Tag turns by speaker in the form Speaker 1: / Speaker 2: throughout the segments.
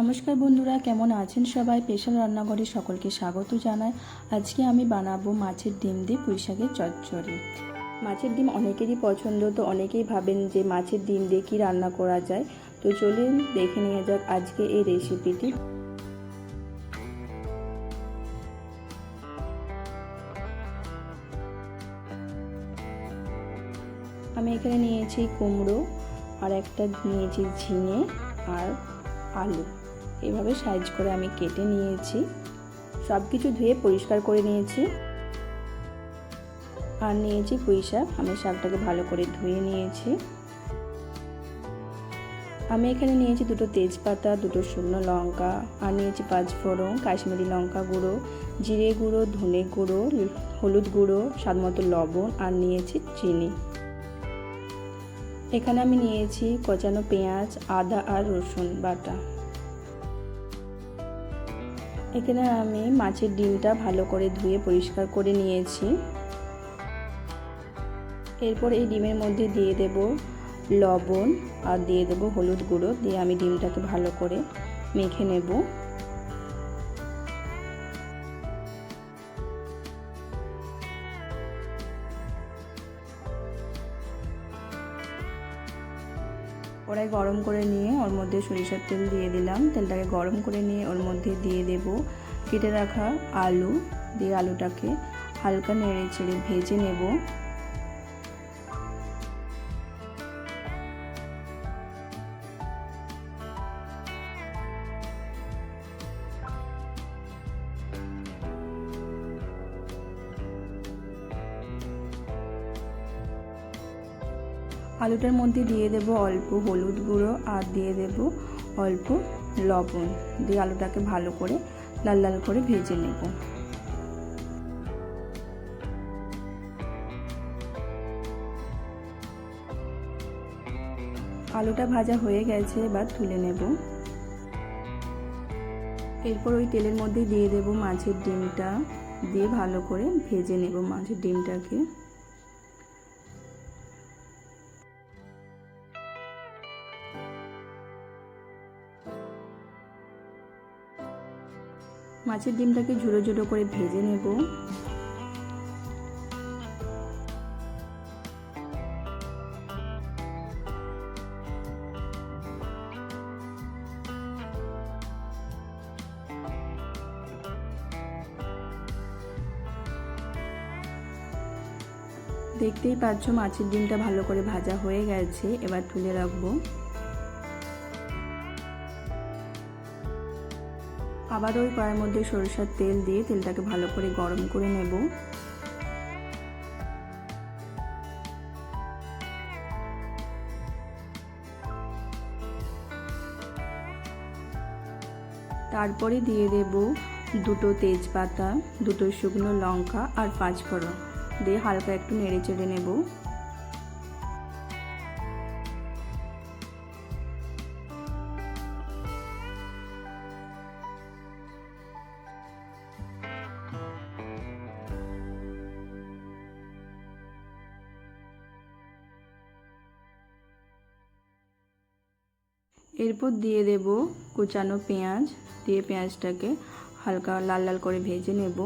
Speaker 1: নমস্কার বন্ধুরা, কেমন আছেন সবাই? পেশাল রান্নাঘরে সকলকে স্বাগত জানাই। আজকে আমি বানাবো মাছের ডিম দিয়ে পুঁইশাকের চচ্চড়ি। মাছের ডিম অনেকেরই পছন্দ, তো অনেকেই ভাবেন যে মাছের ডিম দিয়ে কী রান্না করা যায়। তো চলুন দেখে নিয়ে যাক আজকে এই রেসিপিটি আমি এখানে নিয়েছি কুমড়ো, আর একটা নিয়েছি ঝিঙে আর আলু। এভাবে সাইজ করে আমি কেটে নিয়েছি। সব কিছু ধুয়ে পরিষ্কার করে নিয়েছি। আর নিয়েছি পুঁই শাক। আমি শাকটাকে ভালো করে ধুয়ে নিয়েছি। আমি এখানে নিয়েছি দুটো তেজপাতা, দুটো শুকনো লঙ্কা, আর নিয়েছি পাঁচ ফোড়ন, কাশ্মীরি লঙ্কা গুঁড়ো, জিরে গুঁড়ো, ধনে গুঁড়ো, হলুদ গুঁড়ো, স্বাদ মতো লবণ, আর নিয়েছি চিনি। এখানে আমি নিয়েছি কচানো পেঁয়াজ, আদা আর রসুন বাটা। এখানে আমি মাছের ডিমটা ভালো করে ধুয়ে পরিষ্কার করে নিয়েছি। এরপর এই ডিমের মধ্যে দিয়ে দেব লবণ আর দিয়ে দেব হলুদ গুঁড়ো। দিয়ে আমি ডিমটাকে ভালো করে মেখে নেব। কড়াই গরম করে নিয়ে ওর মধ্যে সরিষার তেল দিয়ে দিলাম। তেলটাকে গরম করে নিয়ে ওর মধ্যে দিয়ে দেব কেটে রাখা আলু। দিয়ে আলুটাকে হালকা নেড়ে ছেড়ে ভেজে নেব। আলুটার মধ্যে দিয়ে দেব অল্প হলুদ গুঁড়ো আর দিয়ে দেব অল্প লবণ। দিয়ে আলুটাকে ভালো করে লাল লাল করে ভেজে নেব। আলুটা ভাজা হয়ে গেছে, এবার তুলে নেব। এরপর ওই তেলের মধ্যে দিয়ে দেব মাছের ডিমটা। দিয়ে ভালো করে ভেজে নেব মাছের ডিমটাকে। মাছের ডিমটাকে ঝুড়ো ঝুড়ো করে ভেজে নেব। দেখতেই পাচ্ছ মাছের ডিমটা ভালো করে ভাজা হয়ে গেছে, এবার তুলে রাখব। আবার ওই কড়াইয়ের মধ্যে সরিষার তেল দিয়ে তেলটাকে ভালো করে গরম করে নেব। তারপরে দিয়ে দেব দুটো তেজপাতা, দুটো শুকনো লঙ্কা আর পাঁচ ফোড়ন দিয়ে হালকা একটু নেড়ে চেড়ে নেব। এরপর দিয়ে দেব কুচানো পেঁয়াজ। দিয়ে পেঁয়াজটাকে হালকা লাল লাল করে ভেজে নেব।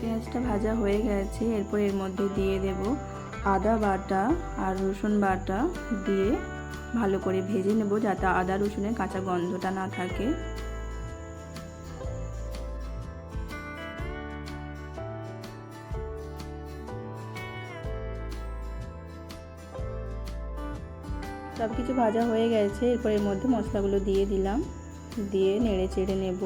Speaker 1: পেঁয়াজটা ভাজা হয়ে গেছে। এরপর এর মধ্যে দিয়ে দেব আদা বাটা আর রসুন বাটা দিয়ে ভালো করে ভেজে নেব যাতে আদা রসুনের কাঁচা গন্ধটা না থাকে। সব কিছু ভাজা হয়ে গেছে, এরপর এর মধ্যে মশলাগুলো দিয়ে দিলাম, দিয়ে নেড়ে চেড়ে নেব।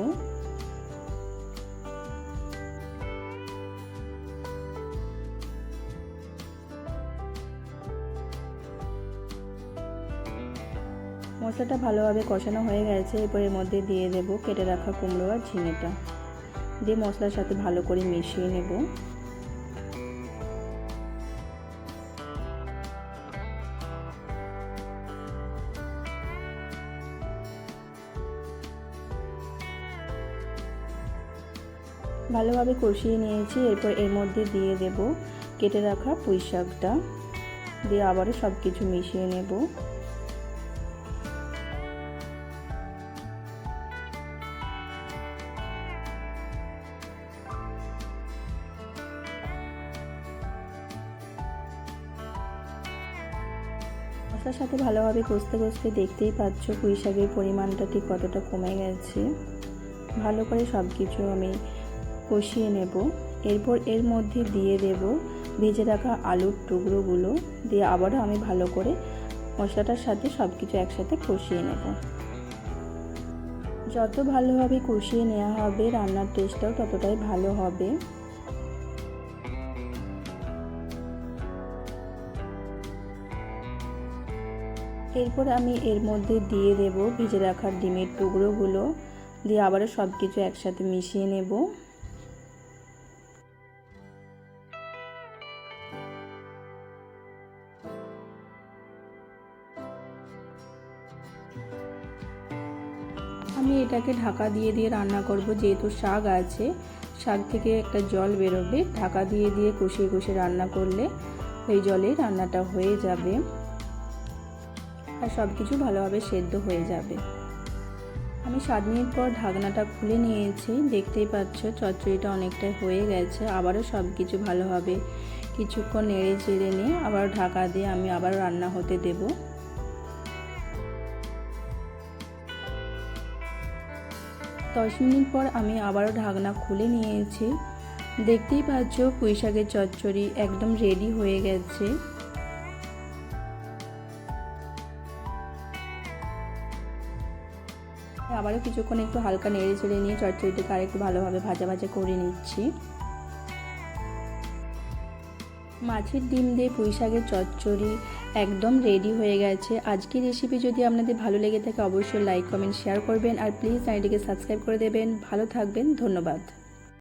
Speaker 1: মশলাটা ভালোভাবে কষানো হয়ে গেছে। এরপর এর মধ্যে দিয়ে দেব কেটে রাখা কুমড়ো আর ঝিঙেটা। দিয়ে মশলার সাথে ভালো করে মিশিয়ে নেব। ভালোভাবে কষিয়ে নিয়েছি। এরপর এর মধ্যে দিয়ে দেব কেটে রাখা পুঁই শাকটা দিয়ে আবারও সব কিছু মিশিয়ে নেব। মশলার সাথে ভালোভাবে কষতে কষতে দেখতেই পাচ্ছ পুঁই শাকের পরিমাণটা ঠিক কতটা কমে গেছে। ভালো করে সব কিছু আমি কষিয়ে নেব। এরপর এর মধ্যে দিয়ে দেব ভেজে রাখা আলুর টুকরোগুলো। দিয়ে আবারও আমি ভালো করে মশলাটার সাথে সব কিছু একসাথে কষিয়ে নেব। যত ভালোভাবে কষিয়ে নেওয়া হবে, রান্নার টেস্টটাও ততটাই ভালো হবে। এরপর আমি এর মধ্যে দিয়ে দেব, ভিজে রাখার ডিমের টুকরোগুলো। দিয়ে আবারও সব কিছু একসাথে মিশিয়ে নেব। আমি এটাকে ঢাকা দিয়ে দিয়ে রান্না করব, যেহেতু শাক আছে। শাক থেকে একটা জল বেরোবে, ঢাকা দিয়ে দিয়ে কষিয়ে কষিয়ে রান্না করলে ওই জলে রান্নাটা হয়ে যাবে। আর সব কিছু ভালোভাবে সেদ্ধ হয়ে যাবে। আমি সাত মিনিট পর ঢাকনাটা খুলে নিয়েছি। দেখতেই পাচ্ছ চচ্চড়িটা অনেকটাই হয়ে গেছে। আবারও সব কিছু ভালোভাবে কিছুক্ষণ নেড়ে চেড়ে নিয়ে আবার ঢাকা দিয়ে আমি আবার রান্না হতে দেব। দশ মিনিট পর আমি আবারও ঢাকনা খুলে নিয়েছি। দেখতেই পাচ্ছ পুঁই শাকের চচ্চড়ি একদম রেডি হয়ে গেছে। আবারও কিছুক্ষণ একটু হালকা নেড়ে চেড়ে নিয়ে চচ্চড়িটাকে আরেকটু ভালোভাবে ভাজা ভাজা করে নিচ্ছি। মাছের ডিম দিয়ে পুঁই শাকের চচ্চড়ি একদম রেডি হয়ে গেছে। আজকের রেসিপি যদি আপনাদের ভালো লেগে থাকে, অবশ্যই লাইক কমেন্ট শেয়ার করবেন। আর প্লিজ চ্যানেলটিকে সাবস্ক্রাইব করে দেবেন। ভালো থাকবেন, ধন্যবাদ।